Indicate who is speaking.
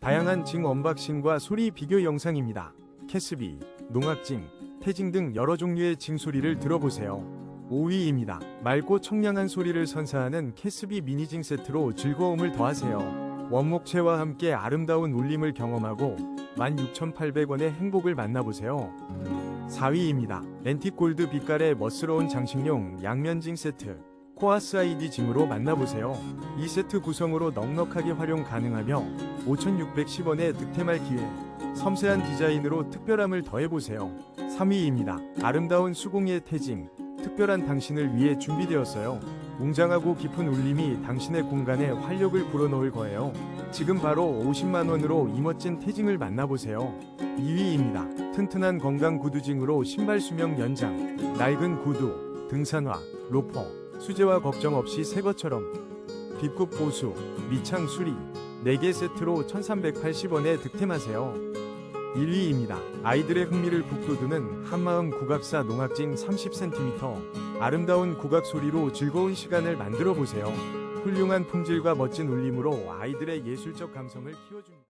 Speaker 1: 다양한 징 언박싱과 소리 비교 영상입니다. 캐스비, 농악징, 태징 등 여러 종류의 징 소리를 들어보세요. 5위입니다. 맑고 청량한 소리를 선사하는 캐스비 미니징 세트로 즐거움을 더하세요. 원목체와 함께 아름다운 울림을 경험하고 16,800원의 행복을 만나보세요. 4위입니다. 앤틱 골드 빛깔의 멋스러운 장식용 양면징 세트. 코아스 아이디 징으로 만나보세요. 이 세트 구성으로 넉넉하게 활용 가능하며 5,610원의 득템할 기회. 섬세한 디자인으로 특별함을 더해보세요. 3위입니다. 아름다운 수공예 태징. 특별한 당신을 위해 준비되었어요. 웅장하고 깊은 울림이 당신의 공간에 활력을 불어넣을 거예요. 지금 바로 50만원으로 이 멋진 태징을 만나보세요. 2위입니다. 튼튼한 건강 구두징으로 신발 수명 연장, 낡은 구두, 등산화, 로퍼, 수제화 걱정 없이 새 것처럼 뒷굽 보수, 밑창 수리 4개 세트로 1380원에 득템하세요. 1위입니다. 아이들의 흥미를 북돋우는 한마음 국악사 농악징 30cm 아름다운 국악 소리로 즐거운 시간을 만들어 보세요. 훌륭한 품질과 멋진 울림으로 아이들의 예술적 감성을 키워줍니다.